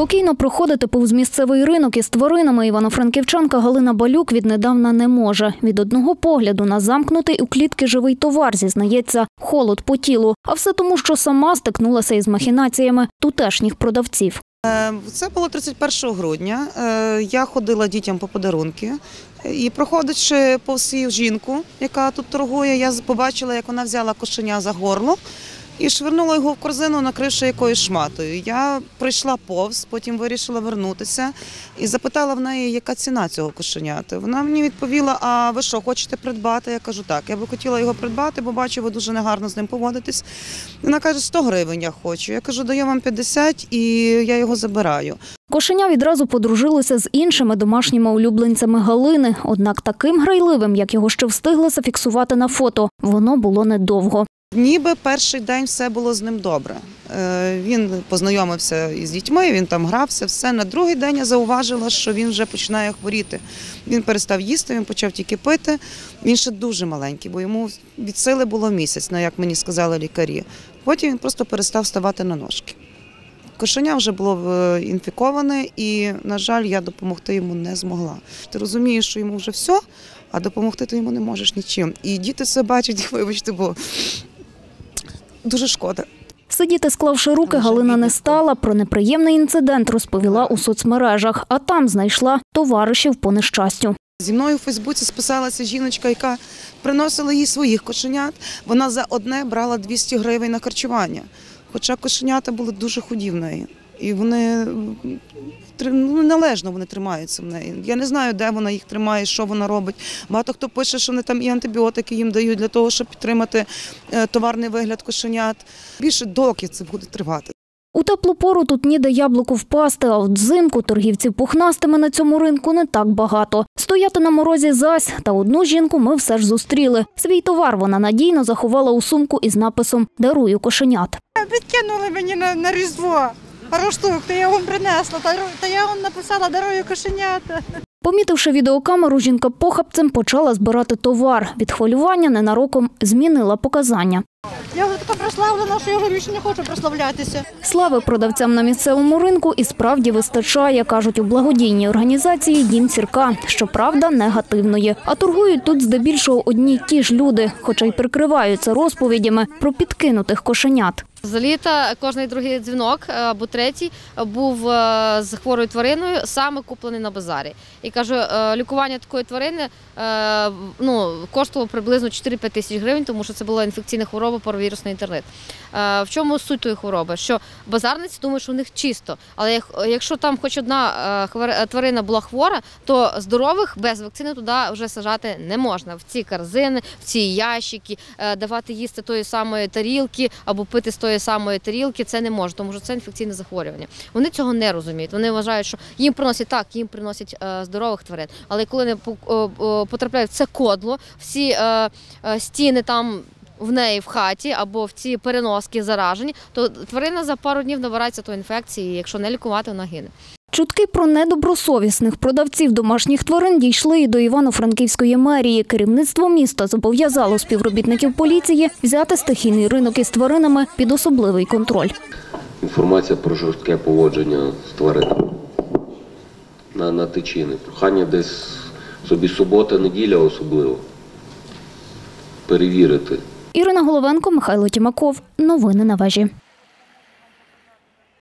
Спокійно проходити повз місцевий ринок із тваринами івано-франківчанка Галина Балюк віднедавна не може. Від одного погляду на замкнутий у клітки живий товар зізнається холод по тілу. А все тому, що сама стикнулася із махінаціями тутешніх продавців. Е, Це було 31 грудня. Е, Я ходила дітям по подарунки. І проходячи повз жінку, яка тут торгує, я побачила, як вона взяла кошеня за горло і швирнула його в корзину, накривши якоюсь шматою. Я прийшла повз, потім вирішила вернутися і запитала в неї, яка ціна цього кошеняти. Вона мені відповіла: А ви що, хочете придбати? Я кажу, так, я би хотіла його придбати, бо бачу, ви дуже негарно з ним поводитесь. Вона каже, 100 гривень я хочу. Я кажу, даю вам 50 і я його забираю. Кошеня відразу подружилося з іншими домашніми улюбленцями Галини, однак таким грайливим, як його ще встигли зафіксувати на фото, воно було недовго. Ніби перший день все було з ним добре. Е, Він познайомився із дітьми, він там грався, все. На другий день я зауважила, що він вже починає хворіти. Він перестав їсти, він почав тільки пити. Він ще дуже маленький, бо йому від сили було місяць, ну, як мені сказали лікарі. Потім він просто перестав ставати на ножки. Кошеня вже було е, інфіковане, і, на жаль, я допомогти йому не змогла. Ти розумієш, що йому вже все, а допомогти ти йому не можеш нічим. І діти це бачать, вибачте, бо дуже шкода. Сидіти, склавши руки, Галина не стала. Про неприємний інцидент розповіла у соцмережах, а там знайшла товаришів по нещастю. Зі мною у Фейсбуці списалася жіночка, яка приносила їй своїх кошенят. Вона за одне брала 200 гривень на харчування. Хоча кошенята були дуже худі в неї. І вони ну, належно вони тримаються в неї. Я не знаю, де вона їх тримає, що вона робить. Багато хто пише, що вони там і антибіотики їм дають для того, щоб підтримати е, товарний вигляд кошенят. Більше доки це буде тривати. У теплу пору тут ніде яблуку впасти, а от взимку торгівців пухнастими на цьому ринку не так багато. Стояти на морозі зась, та одну жінку ми все ж зустріли. Свій товар вона надійно заховала у сумку із написом Дарую кошенят. Підкинули мені на, на Різдво пару штук, то я вам принесла, та, я вам написала дарую кошенята. Помітивши відеокамеру, жінка похапцем почала збирати товар. Від хвилювання ненароком змінила показання. Я вже така прославлена, що я вже більше не хочу прославлятися. Слави продавцям на місцевому ринку і справді вистачає, кажуть у благодійній організації Дім сірка. Щоправда, негативної. А торгують тут здебільшого одні й ті ж люди, хоча й прикриваються розповідями про підкинутих кошенят. З літа кожний другий дзвінок е, або третій був е, з хворою твариною, саме куплений на базарі. І кажу, е, лікування такої тварини ну, коштувало приблизно 4-5 тисяч гривень, тому що це була інфекційна хвороба, паровірусний інтернет. В чому суть тої хвороби? Що базарниці думають, що у них чисто, але якщо там хоч одна тварина була хвора, то здорових без вакцини туди вже сажати не можна. В ці корзини, в ці ящики, давати їсти тої самої тарілки або пити з тої самої тарілки, це не може, тому що це інфекційне захворювання. Вони цього не розуміють. Вони вважають, що їм приносять так, їм приносять е, здорових тварин. Але коли по- е, потрапляють в це кодло, всі е, стіни там. В неї в хаті або в ці переноски заражені, то тварина за пару днів набирається тої інфекції, і якщо не лікувати, вона гине. Чутки про недобросовісних продавців домашніх тварин дійшли і до Івано-Франківської мерії. Керівництво міста зобов'язало співробітників поліції взяти стихійний ринок із тваринами під особливий контроль. інформація про жорстке поводження з тваринами на, на тичини. Прохання десь собі субота, неділя особливо. Перевірити. Ірина Головенко, Михайло Тімаков. Новини на вежі.